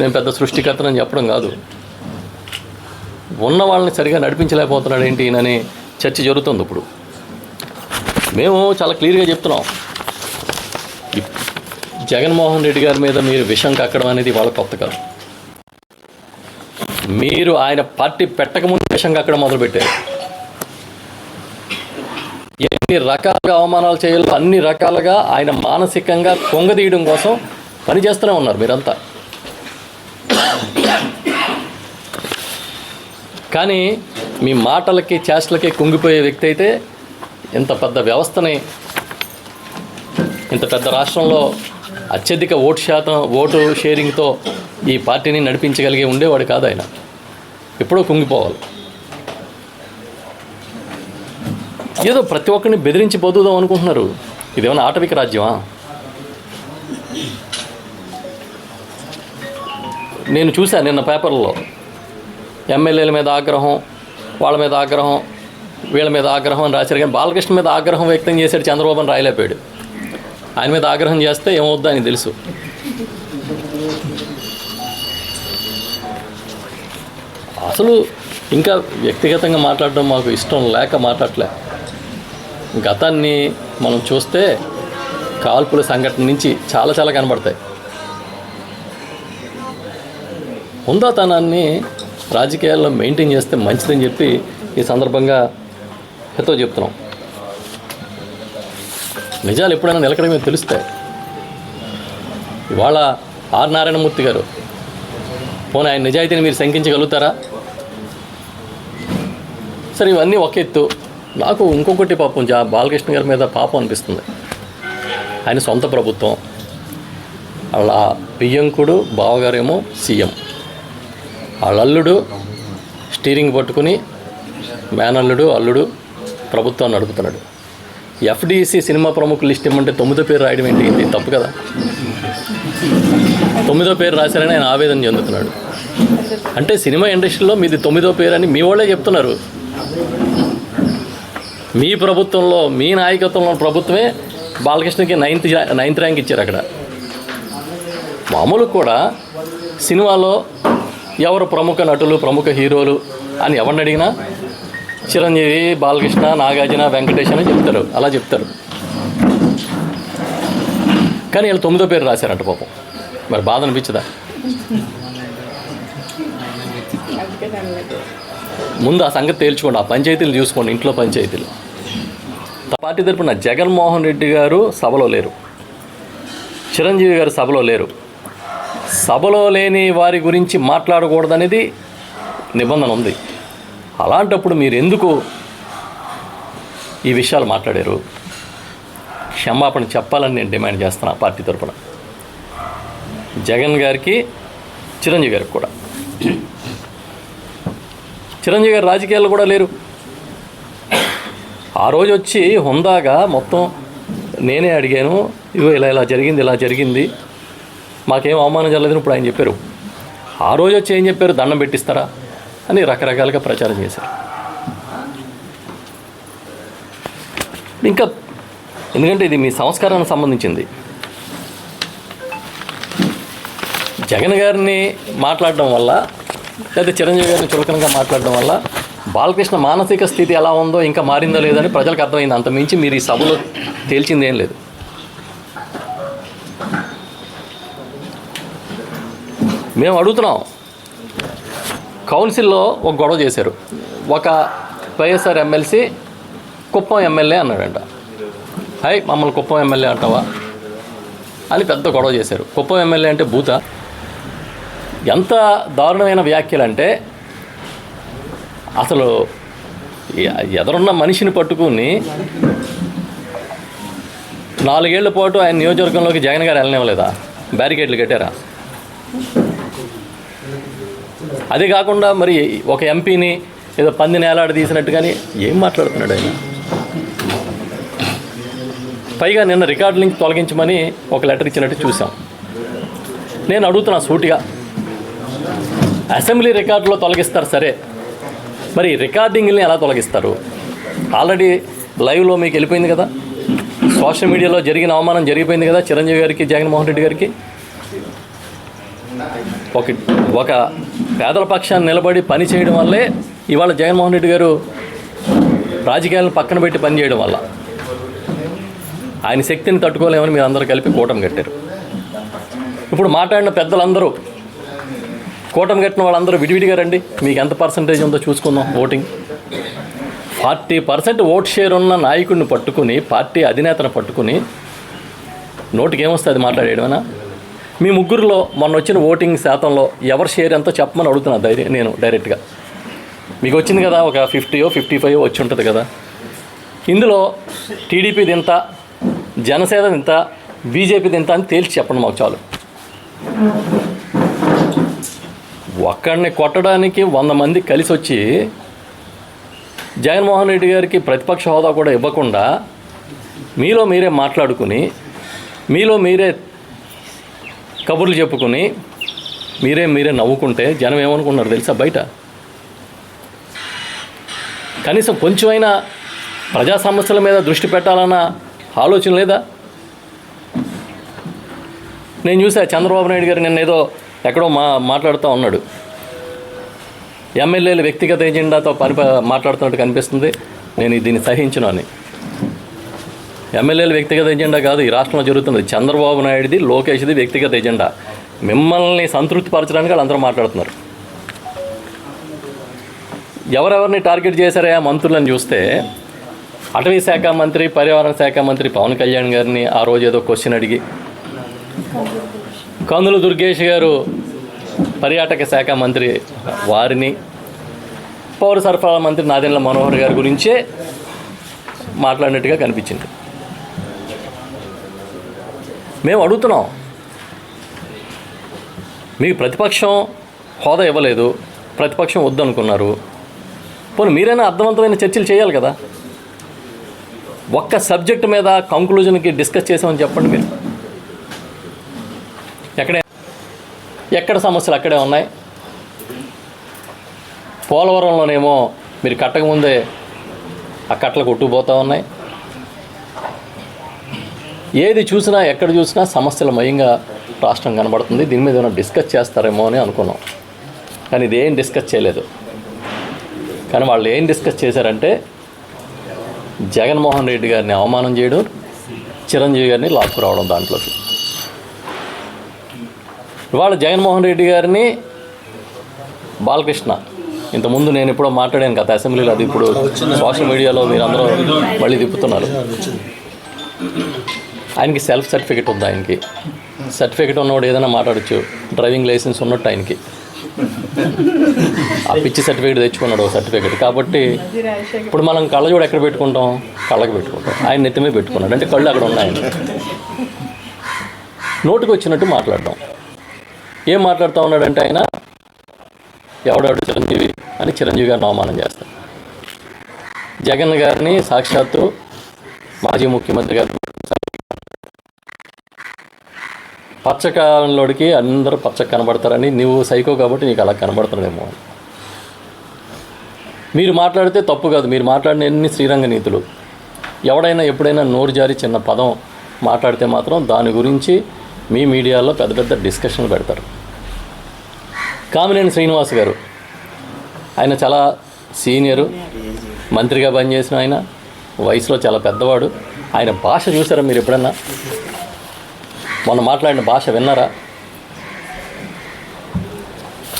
నేను పెద్ద సృష్టికర్తనని చెప్పడం కాదు. ఉన్న వాళ్ళని సరిగా నడిపించలేకపోతున్నాడు ఏంటి అని చర్చ జరుగుతుంది ఇప్పుడు. మేము చాలా క్లియర్గా చెప్తున్నాం. జగన్మోహన్ రెడ్డి గారి మీద మీరు విషం కక్కడం అనేది వాళ్ళ కొత్త కాదు మీరు ఆయన పార్టీ పెట్టకముందు విషం కక్కడం మొదలుపెట్టారు. ఎన్ని రకాలుగా అవమానాలు చేయాలో అన్ని రకాలుగా ఆయన మానసికంగా కొంగదీయడం కోసం పనిచేస్తూనే ఉన్నారు మీరంతా. కానీ మీ మాటలకి చేష్టలకి కుంగిపోయే వ్యక్తి అయితే ఇంత పెద్ద వ్యవస్థని ఇంత పెద్ద రాష్ట్రంలో అత్యధిక ఓటు శాతం ఓటు షేరింగ్తో ఈ పార్టీని నడిపించగలిగే ఉండేవాడు కాదు ఆయన. ఎప్పుడో కుంగిపోవాలి. ఏదో ప్రతి ఒక్కరిని బెదిరించి బతుకుదాం అనుకుంటున్నారు. ఇదేమైనా ఆటవిక రాజ్యమా? నేను చూశాను నిన్న పేపర్లో. ఎమ్మెల్యేల మీద ఆగ్రహం వాళ్ళ మీద ఆగ్రహం వీళ్ళ మీద ఆగ్రహం అని రాశారు. కానీ బాలకృష్ణ మీద ఆగ్రహం వ్యక్తం చేశాడు చంద్రబాబు అని రాయలేపాడు. ఆయన మీద ఆగ్రహం చేస్తే ఏమవుద్దో అని తెలుసు. అసలు ఇంకా వ్యక్తిగతంగా మాట్లాడడం మాకు ఇష్టం లేక మాట్లాడలే. గతాన్ని మనం చూస్తే కాల్పుల సంఘటన నుంచి చాలా చాలా కనబడతాయి. హుందాతనాన్ని రాజకీయాల్లో మెయింటైన్ చేస్తే మంచిదని చెప్పి ఈ సందర్భంగా హితో చెప్తున్నాం. నిజాలు ఎప్పుడైనా నిలకడమే తెలుస్తాయి. ఇవాళ ఆర్ నారాయణమూర్తి గారు పోనీ ఆయన నిజాయితీని మీరు శంకించగలుగుతారా? సరే ఇవన్నీ ఒక ఎత్తు. నాకు ఇంకొకటి పాపం జా బాలకృష్ణ గారి మీద పాపం అనిపిస్తుంది. ఆయన సొంత ప్రభుత్వం. అలా బియ్యంకుడు బావగారేమో సీఎం వాళ్ళ అల్లుడు స్టీరింగ్ పట్టుకుని మేనల్లుడు అల్లుడు ప్రభుత్వాన్ని నడుపుతున్నాడు. ఎఫ్డిసి సినిమా ప్రముఖులు లిస్ట్ ఇమ్మంటే తొమ్మిదో పేరు రాయడం ఏంటి? ఇది తప్పు కదా. తొమ్మిదో పేరు రాశారని ఆయన ఆవేదన చెందుతున్నాడు. అంటే సినిమా ఇండస్ట్రీలో మీది తొమ్మిదో పేరు అని మీ వాళ్ళే చెప్తున్నారు. మీ ప్రభుత్వంలో మీ నాయకత్వంలో ప్రభుత్వమే బాలకృష్ణకి నైన్త్ జా- నైన్త్ ర్యాంక్ ఇచ్చారు అక్కడ. మామూలు కూడా సినిమాలో ఎవరు ప్రముఖ నటులు ప్రముఖ హీరోలు అని ఎవరిని అడిగినా చిరంజీవి బాలకృష్ణ నాగార్జున వెంకటేష్ అని చెప్తారు. అలా చెప్తారు. కానీ వీళ్ళు తొమ్మిదో పేరు రాశారంట పాపం. మరి బాధ అనిపించదా? ముందు ఆ సంగతి తేల్చుకోండి. ఆ పంచాయతీలు చూసుకోండి. ఇంట్లో పంచాయతీలు. పార్టీ తరపున జగన్మోహన్ రెడ్డి గారు సభలో లేరు. చిరంజీవి గారు సభలో లేరు. సభలో లేని వారి గురించి మాట్లాడకూడదనేది నిబంధన ఉంది. అలాంటప్పుడు మీరు ఎందుకు ఈ విషయాలు మాట్లాడారు? క్షమాపణ చెప్పాలని నేను డిమాండ్ చేస్తున్నా ఆ పార్టీ తరపున. జగన్ గారికి చిరంజీవి గారికి కూడా. చిరంజీవి గారు రాజకీయాల్లో కూడా లేరు. ఆ రోజు వచ్చి హుందాగా మొత్తం నేనే అడిగాను ఇగో ఇలా ఇలా జరిగింది ఇలా జరిగింది. మాకేం అవమానం జరగలేదని ఇప్పుడు ఆయన చెప్పారు. ఆ రోజు వచ్చి ఏం చెప్పారు? దండం పెట్టిస్తారా? అని రకరకాలుగా ప్రచారం చేశారు. ఇంకా ఎందుకంటే ఇది మీ సంస్కారానికి సంబంధించింది. జగన్ గారిని మాట్లాడడం వల్ల లేదా చిరంజీవి గారిని చులకనగా మాట్లాడడం వల్ల బాలకృష్ణ మానసిక స్థితి ఎలా ఉందో ఇంకా మారిందో లేదని ప్రజలకు అర్థమైంది. అంత మించి మీరు ఈ సభలో తేల్చింది ఏం లేదు. మేము అడుగుతున్నాం. కౌన్సిల్లో ఒక గొడవ చేశారు. ఒక వైఎస్ఆర్ ఎమ్మెల్సీ కుప్పం ఎమ్మెల్యే అన్నాడంట. హై మమ్మల్ని కుప్పం ఎమ్మెల్యే అంటావా? అని పెద్ద గొడవ చేశారు. కుప్పం ఎమ్మెల్యే అంటే భూత. ఎంత దారుణమైన వ్యాఖ్యలు అంటే అసలు ఎదరున్న ఎదురున్న మనిషిని పట్టుకుని నాలుగేళ్ళ పాటు ఆయన నియోజకవర్గంలోకి జగన్ గారు వెళ్ళనివ్వలేదా? బ్యారికేడ్లు కట్టారా? అది కాకుండా మరి ఒక ఎంపీని ఏదో పంది నేలాడ తీసినట్టు కానీ ఏం మాట్లాడుతున్నాడు ఆయన? పైగా నిన్న రికార్డు లింక్ తొలగించమని ఒక లెటర్ ఇచ్చినట్టు చూసాం నేను అడుగుతున్నా సూటిగా. అసెంబ్లీ రికార్డులో తొలగిస్తారు సరే మరి రికార్డింగ్ని ఎలా తొలగిస్తారు? ఆల్రెడీ లైవ్లో మీకు వెళ్ళిపోయింది కదా? సోషల్ మీడియాలో జరిగిన అవమానం జరిగిపోయింది కదా చిరంజీవి గారికి జగన్మోహన్ రెడ్డి గారికి? ఒక ఒక పేదల పక్షాన్ని నిలబడి పని చేయడం వల్లే ఇవాళ జగన్మోహన్ రెడ్డి గారు రాజకీయాలను పక్కన పెట్టి పని చేయడం వల్ల. ఆయన శక్తిని తట్టుకోలేమని మీరు అందరూ కలిపి కూటమి కట్టారు. ఇప్పుడు మాట్లాడిన పెద్దలందరూ కూటమి కట్టిన వాళ్ళందరూ విడివిడిగా రండి. మీకు ఎంత పర్సంటేజ్ ఉందో చూసుకుందాం voting. Forty percent vote share ఉన్న నాయకుడిని పట్టుకుని పార్టీ అధినేతను పట్టుకుని నోటికి ఏమొస్తుంది మాట్లాడేయడమేనా? మీ ముగ్గురులో మొన్న వచ్చిన ఓటింగ్ శాతంలో ఎవరు షేర్ ఎంతో చెప్పమని అడుగుతున్నా ధైర్యం నేను డైరెక్ట్గా. మీకు వచ్చింది కదా ఒక ఫిఫ్టీయో ఫిఫ్టీ ఫైవ్ వచ్చి ఉంటుంది కదా. ఇందులో టీడీపీది ఎంత జనసేన ఎంత బీజేపీది ఇంత అని తేల్చి చెప్పండి మాకు చాలు. ఒక్కడిని కొట్టడానికి వంద మంది కలిసి వచ్చి జగన్మోహన్ రెడ్డి గారికి ప్రతిపక్ష హోదా కూడా ఇవ్వకుండా మీలో మీరే మాట్లాడుకుని మీలో మీరే కబుర్లు చెప్పుకుని మీరే మీరే నవ్వుకుంటే జనం ఏమనుకున్నారు తెలుసా బయట? కనీసం కొంచెమైనా ప్రజా సమస్యల మీద దృష్టి పెట్టాలన్న ఆలోచన లేదా? నేను చూసా చంద్రబాబు నాయుడు గారు నిన్న ఏదో ఎక్కడో మా మాట్లాడుతూ ఉన్నాడు. ఎమ్మెల్యేలు వ్యక్తిగత ఎజెండాతో పని మాట్లాడుతున్నట్టు కనిపిస్తుంది. నేను దీన్ని సహించను అని ఎమ్మెల్యేలు వ్యక్తిగత ఎజెండా కాదు ఈ రాష్ట్రంలో జరుగుతుంది. చంద్రబాబు నాయుడుది లోకేష్ది వ్యక్తిగత ఎజెండా. మిమ్మల్ని సంతృప్తి పరచడానికి వాళ్ళందరూ మాట్లాడుతున్నారు. ఎవరెవరిని టార్గెట్ చేశారా ఆ మంత్రులను చూస్తే అటవీ శాఖ మంత్రి పర్యావరణ శాఖ మంత్రి పవన్ కళ్యాణ్ గారిని ఆ రోజు ఏదో క్వశ్చన్ అడిగి కందులు దుర్గేష్ గారు పర్యాటక శాఖ మంత్రి వారిని పౌర సరఫరాల మంత్రి నాదెండ్ల మనోహర్ గారి గురించే మాట్లాడినట్టుగా కనిపించింది. మేము అడుగుతున్నాం. మీకు ప్రతిపక్షం హోదా ఇవ్వలేదు ప్రతిపక్షం వద్దనుకున్నారు. పోనీ మీరైనా అర్థవంతమైన చర్చలు చేయాలి కదా. ఒక్క సబ్జెక్ట్ మీద కంక్లూజన్కి డిస్కస్ చేసామని చెప్పండి మీరు. ఎక్కడే ఎక్కడ సమస్యలు అక్కడే ఉన్నాయి. పోలవరంలోనేమో మీరు కట్టకముందే ఆ కట్టలు కొట్టుకుపోతూ ఉన్నాయి. ఏది చూసినా ఎక్కడ చూసినా సమస్యల మయంగా రాష్ట్రం కనబడుతుంది. దీని మీద ఏమైనా డిస్కస్ చేస్తారేమో అని అనుకున్నాం. కానీ ఇది ఏం డిస్కస్ చేయలేదు. కానీ వాళ్ళు ఏం డిస్కస్ చేశారంటే జగన్మోహన్ రెడ్డి గారిని అవమానం చేయడం చిరంజీవి గారిని లాక్కురావడం దాంట్లోకి. ఇవాళ జగన్మోహన్ రెడ్డి గారిని బాలకృష్ణ ఇంతకుముందు నేను ఎప్పుడో మాట్లాడాను గత అసెంబ్లీలో అది ఇప్పుడు సోషల్ మీడియాలో మీరు అందరూ మళ్ళీ తిప్పుతున్నారు. ఆయనకి సెల్ఫ్ సర్టిఫికెట్ ఉంది ఆయనకి. సర్టిఫికెట్ ఉన్నవాడు ఏదైనా మాట్లాడచ్చు. డ్రైవింగ్ లైసెన్స్ ఉన్నట్టు ఆయనకి. ఆ పిచ్చి సర్టిఫికేట్ తెచ్చుకున్నాడు ఓ సర్టిఫికేట్. కాబట్టి ఇప్పుడు మనం కళ్ళజోడు ఎక్కడ పెట్టుకుంటాం? కళ్ళకి పెట్టుకుంటాం. ఆయన నెత్తిమే పెట్టుకున్నాడు. అంటే కళ్ళు అక్కడ ఉన్నాయి నోటుకు వచ్చినట్టు మాట్లాడడం. ఏం మాట్లాడుతూ ఉన్నాడంటే ఆయన ఎవడాడు చిరంజీవి అని చిరంజీవి గారిని అవమానం చేస్తాడు. జగన్ గారిని సాక్షాత్తు మాజీ ముఖ్యమంత్రి గారు పచ్చకాలంలోడికి అందరూ పచ్చ కనబడతారని నువ్వు సైకో కాబట్టి నీకు అలా కనబడతాడేమో మీరు మాట్లాడితే తప్పు కాదు. మీరు మాట్లాడిన ఎన్ని శ్రీరంగ నీతులు. ఎవడైనా ఎప్పుడైనా నోరు జారి చిన్న పదం మాట్లాడితే మాత్రం దాని గురించి మీ మీడియాలో పెద్ద పెద్ద డిస్కషన్లు పెడతారు. కామినేని శ్రీనివాస్ గారు ఆయన చాలా సీనియరు మంత్రిగా పనిచేసిన ఆయన వయసులో చాలా పెద్దవాడు. ఆయన భాష చూసారా మీరు ఎప్పుడన్నా? మొన్న మాట్లాడిన భాష విన్నారా?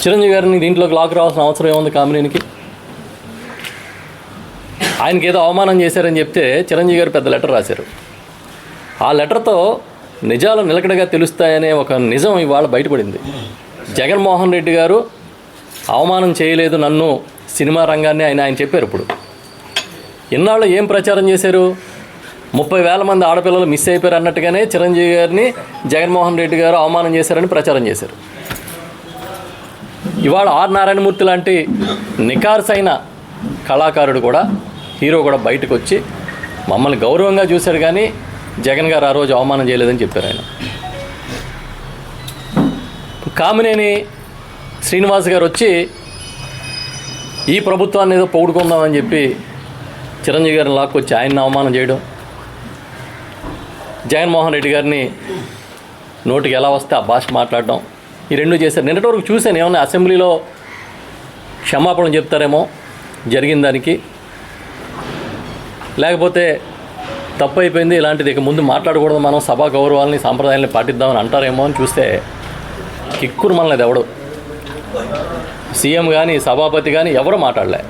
చిరంజీవి గారిని దీంట్లోకి లాక్ రావాల్సిన అవసరం ఏముంది కామినేనికి? ఆయనకి ఏదో అవమానం చేశారని చెప్తే చిరంజీవి గారు పెద్ద లెటర్ రాశారు. ఆ లెటర్తో నిజాలు నిలకడగా తెలుస్తాయనే ఒక నిజం ఇవాళ బయటపడింది. జగన్మోహన్ రెడ్డి గారు అవమానం చేయలేదు నన్ను సినిమా రంగాన్ని ఆయన ఆయన చెప్పారు ఇప్పుడు. ఇన్నాళ్ళు ఏం ప్రచారం చేశారు? ముప్పై వేల మంది ఆడపిల్లలు మిస్ అయిపోయారు అన్నట్టుగానే చిరంజీవి గారిని జగన్మోహన్ రెడ్డి గారు అవమానం చేశారని ప్రచారం చేశారు. ఇవాళ ఆర్ నారాయణమూర్తి లాంటి నికార్సైన కళాకారుడు కూడా హీరో కూడా బయటకు వచ్చి మమ్మల్ని గౌరవంగా చూశాడు కానీ జగన్ గారు ఆ రోజు అవమానం చేయలేదని చెప్పారు ఆయన. కామినేని శ్రీనివాస్ గారు వచ్చి ఈ ప్రభుత్వాన్ని ఏదో పొగుడుకుందామని చెప్పి చిరంజీవి గారిని లాక్కొచ్చి ఆయన్ని అవమానం చేయడం జగన్మోహన్ రెడ్డి గారిని నోటికి ఎలా వస్తే ఆ భాష మాట్లాడడం. ఈ రెండు చేశారు. నిన్నటి వరకు చూశాను ఏమన్నా అసెంబ్లీలో క్షమాపణ చెప్తారేమో జరిగిన దానికి. లేకపోతే తప్పు అయిపోయింది ఇలాంటిది ఇక ముందు మాట్లాడకూడదు మనం సభా గౌరవాలని సాంప్రదాయాలని పాటిద్దామని అంటారేమో అని చూస్తే కిక్కురు మనలేదు ఎవడు? సీఎం కానీ సభాపతి కానీ ఎవరు మాట్లాడలే.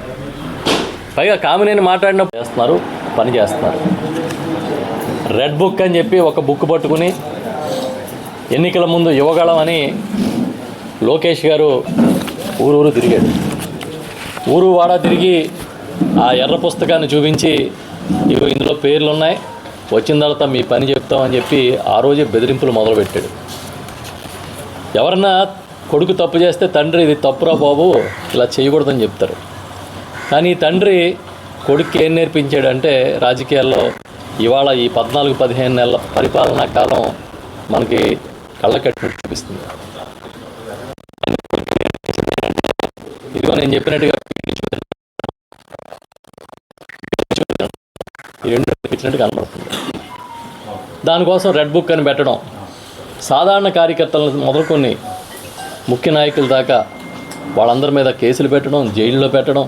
పైగా కామినేని మాట్లాడినప్పుడు చేస్తున్నారు పని చేస్తున్నారు. రెడ్ బుక్ అని చెప్పి ఒక బుక్ పట్టుకుని ఎన్నికల ముందు ఇవ్వగలం అని లోకేష్ గారు ఊరూరు తిరిగాడు. ఊరు వాడ తిరిగి ఆ ఎర్ర పుస్తకాన్ని చూపించి ఇగో ఇందులో పేర్లు ఉన్నాయి వచ్చిన తర్వాత మీ పని చెప్తామని చెప్పి ఆ రోజే బెదిరింపులు మొదలుపెట్టాడు. ఎవరన్నా కొడుకు తప్పు చేస్తే తండ్రి ఇది తప్పురా బాబు ఇలా చేయకూడదని చెప్తారు. కానీ తండ్రి కొడుక్కి ఏం నేర్పించాడంటే రాజకీయాల్లో ఇవాళ ఈ పద్నాలుగు పదిహేను నెలల పరిపాలనా కాలం మనకి కళ్ళకట్టినట్టు చూపిస్తుంది. ఇదిగో నేను చెప్పినట్టుగా ఈ రెండు ఇచ్చినట్టు కనబడుతుంది. దానికోసం రెడ్ బుక్ అని పెట్టడం సాధారణ కార్యకర్తలను మొదలుకొని ముఖ్య నాయకుల దాకా వాళ్ళందరి మీద కేసులు పెట్టడం జైల్లో పెట్టడం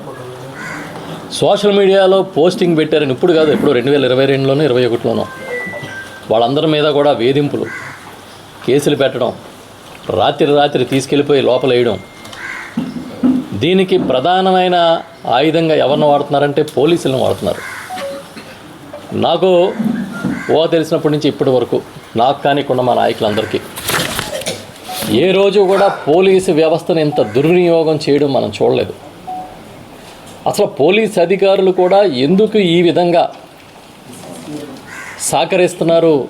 సోషల్ మీడియాలో పోస్టింగ్ పెట్టారని ఇప్పుడు కాదు ఎప్పుడు రెండు వేల ఇరవై రెండులోనూ ఇరవై ఒకటిలోనూ. వాళ్ళందరి మీద కూడా వేధింపులు కేసులు పెట్టడం రాత్రి రాత్రి తీసుకెళ్ళిపోయి లోపల వేయడం. దీనికి ప్రధానమైన ఆయుధంగా ఎవరిని వాడుతున్నారంటే పోలీసులను వాడుతున్నారు. నాకు ఓ తెలిసినప్పటి నుంచి ఇప్పటి వరకు నాకు కానికుండా మా నాయకులందరికీ ఏ రోజు కూడా పోలీసు వ్యవస్థను ఇంత దుర్వినియోగం చేయడం మనం చూడలేదు. అసలు పోలీస్ అధికారులు కూడా ఎందుకు ఈ విధంగా సహకరిస్తున్నారు?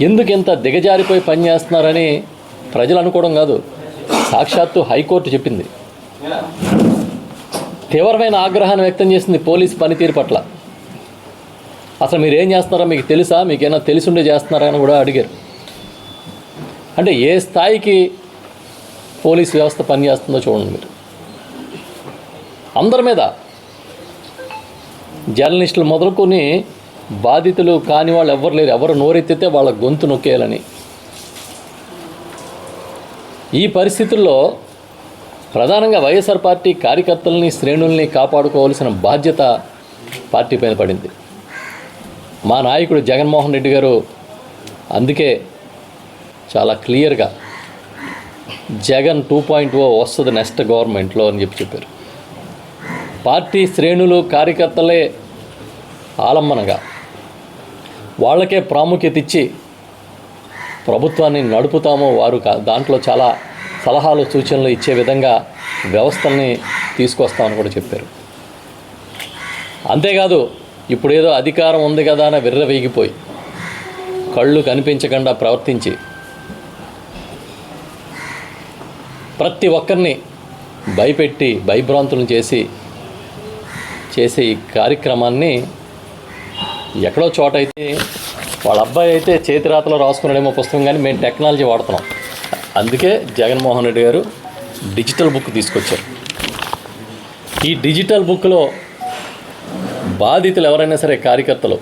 ఎందుకు ఇంత దిగజారిపోయి పనిచేస్తున్నారని ప్రజలు అనుకోవడం కాదు. సాక్షాత్తు హైకోర్టు చెప్పింది. తీవ్రమైన ఆగ్రహాన్ని వ్యక్తం చేసింది పోలీస్ పనితీరు పట్ల. అసలు మీరు ఏం చేస్తున్నారో మీకు తెలుసా? మీకేమైనా తెలిసుండే చేస్తున్నారా అని కూడా అడిగారు. అంటే ఏ స్థాయికి పోలీస్ వ్యవస్థ పనిచేస్తుందో చూడండి మీరు. అందరి మీద. జర్నలిస్టులు మొదలుకొని బాధితులు కాని వాళ్ళు ఎవరు లేరు. ఎవరు నోరెత్తితే వాళ్ళ గొంతు నొక్కేయాలని. ఈ పరిస్థితుల్లో ప్రధానంగా వైఎస్ఆర్ పార్టీ కార్యకర్తల్ని శ్రేణుల్ని కాపాడుకోవాల్సిన బాధ్యత పార్టీ పైన పడింది. మా నాయకుడు జగన్మోహన్ రెడ్డి గారు అందుకే చాలా క్లియర్గా జగన్ టూ పాయింట్ ఓ వస్తుంది నెక్స్ట్ గవర్నమెంట్లో అని చెప్పి చెప్పారు. పార్టీ శ్రేణులు కార్యకర్తలే ఆలంబనగా వాళ్ళకే ప్రాముఖ్యత ఇచ్చి ప్రభుత్వాన్ని నడుపుతామో వారు దాంట్లో చాలా సలహాలు సూచనలు ఇచ్చే విధంగా వ్యవస్థల్ని తీసుకొస్తామని కూడా చెప్పారు. అంతేకాదు ఇప్పుడు ఏదో అధికారం ఉంది కదా అని విర్రవీగిపోయి కళ్ళు కనిపించకుండా ప్రవర్తించి ప్రతి ఒక్కరిని భయపెట్టి భయభ్రాంతులను చేసి చేసే ఈ కార్యక్రమాన్ని ఎక్కడో చోట అయితే వాళ్ళ అబ్బాయి అయితే చేతిరాతలో రాసుకున్నాడేమో పుస్తకం కానీ మేము టెక్నాలజీ వాడుతున్నాం. అందుకే జగన్మోహన్ రెడ్డి గారు డిజిటల్ బుక్ తీసుకొచ్చారు. ఈ డిజిటల్ బుక్లో బాధితులు ఎవరైనా సరే కార్యకర్తలు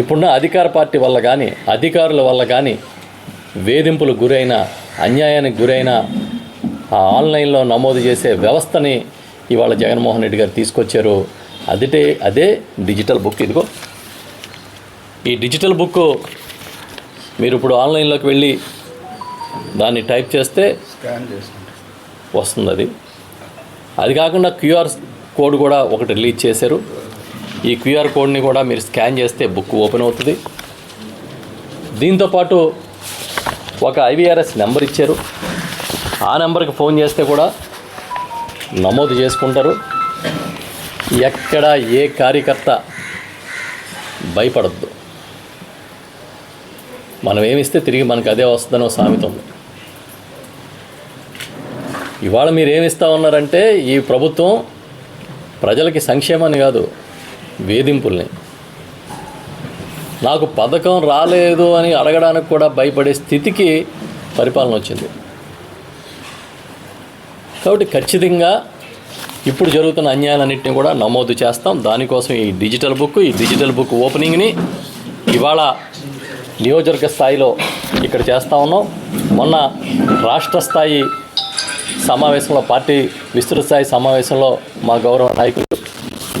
ఇప్పుడున్న అధికార పార్టీ వల్ల కానీ అధికారుల వల్ల కానీ వేధింపులు గురైన అన్యాయానికి గురైన ఆ ఆన్లైన్లో నమోదు చేసే వ్యవస్థని ఇవాళ జగన్మోహన్ రెడ్డి గారు తీసుకొచ్చారు. అదిటే అదే డిజిటల్ బుక్ ఇదిగో. ఈ డిజిటల్ బుక్ మీరు ఇప్పుడు ఆన్లైన్లోకి వెళ్ళి దాన్ని టైప్ చేస్తే వస్తుంది అది అది కాకుండా క్యూఆర్ కోడ్ కూడా ఒకటి రిలీజ్ చేశారు. ఈ క్యూఆర్ కోడ్ని కూడా మీరు స్కాన్ చేస్తే బుక్ ఓపెన్ అవుతుంది. దీంతోపాటు ఒక ఐవీఆర్ఎస్ నెంబర్ ఇచ్చారు. ఆ నెంబర్కి ఫోన్ చేస్తే కూడా నమోదు చేసుకుంటారు. ఎక్కడ ఏ కార్యకర్త భయపడద్దు. మనం ఏమిస్తే తిరిగి మనకు అదే వస్తుందనో సామెత ఉంది. ఇవాళ మీరు ఏమిస్తా ఉన్నారంటే ఈ ప్రభుత్వం ప్రజలకి సంక్షేమాన్ని కాదు వేధింపుల్ని. నాకు పథకం రాలేదు అని అడగడానికి కూడా భయపడే స్థితికి పరిపాలన వచ్చింది. కాబట్టి ఖచ్చితంగా ఇప్పుడు జరుగుతున్న అన్యాయాలన్నింటినీ కూడా నమోదు చేస్తాం. దానికోసం ఈ డిజిటల్ బుక్ ఈ డిజిటల్ బుక్ ఓపెనింగ్ని ఇవాళ నియోజకవర్గ స్థాయిలో ఇక్కడ చేస్తూ ఉన్నాం. మొన్న రాష్ట్ర స్థాయి సమావేశంలో పార్టీ విస్తృత స్థాయి సమావేశంలో మా గౌరవ నాయకులు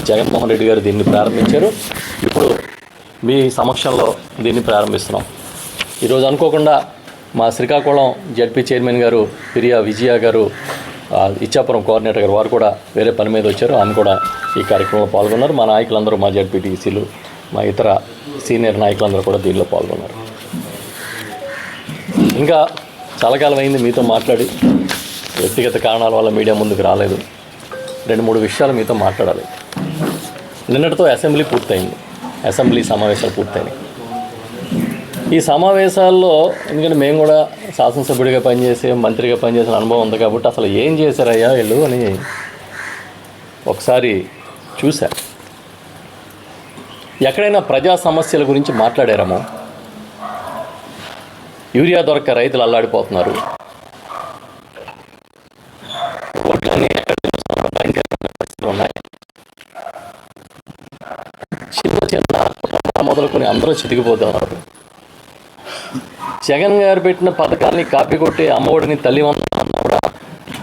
జగన్మోహన్ రెడ్డి గారు దీన్ని ప్రారంభించారు. ఇప్పుడు మీ సమక్షంలో దీన్ని ప్రారంభిస్తున్నాం. ఈరోజు అనుకోకుండా మా శ్రీకాకుళం జడ్పీ చైర్మన్ గారు పిరియా విజయ గారు ఇచ్చాపురం కోఆర్డినేటర్ గారు వారు కూడా వేరే పని మీద వచ్చారు. ఆమె కూడా ఈ కార్యక్రమంలో పాల్గొన్నారు. మా నాయకులందరూ మా జడ్పీటీసీలు మా ఇతర సీనియర్ నాయకులందరూ కూడా దీనిలో పాల్గొన్నారు. ఇంకా చాలా కాలం అయింది మీతో మాట్లాడి. వ్యక్తిగత కారణాల వల్ల మీడియా ముందుకు రాలేదు. రెండు మూడు విషయాలు మీతో మాట్లాడాలి. నిన్నటితో అసెంబ్లీ పూర్తయింది. అసెంబ్లీ సమావేశాలు పూర్తయినాయి. ఈ సమావేశాల్లో ఎందుకంటే మేము కూడా శాసనసభ్యుడిగా పనిచేసి మంత్రిగా పనిచేసిన అనుభవం ఉంది కాబట్టి అసలు ఏం చేశారయ్యా వీళ్ళు అని ఒకసారి చూశా. ఎక్కడైనా ప్రజా సమస్యల గురించి మాట్లాడారేమో యూరియా దొరక్క రైతులు అల్లాడిపోతున్నారు. చిన్న చిన్న మొదలుకొని అందరూ చితికిపోతున్నారు. జగన్ గారు పెట్టిన పథకాన్ని కాపీ కొట్టి అమ్మఒడిని తల్లి వందనం అన్న కూడా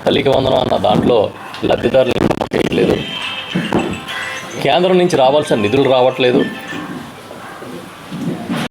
తల్లికి వందనం అన్న దాంట్లో లబ్ధిదారులు చేయట్లేదు కేంద్రం నుంచి రావాల్సిన నిధులు రావట్లేదు.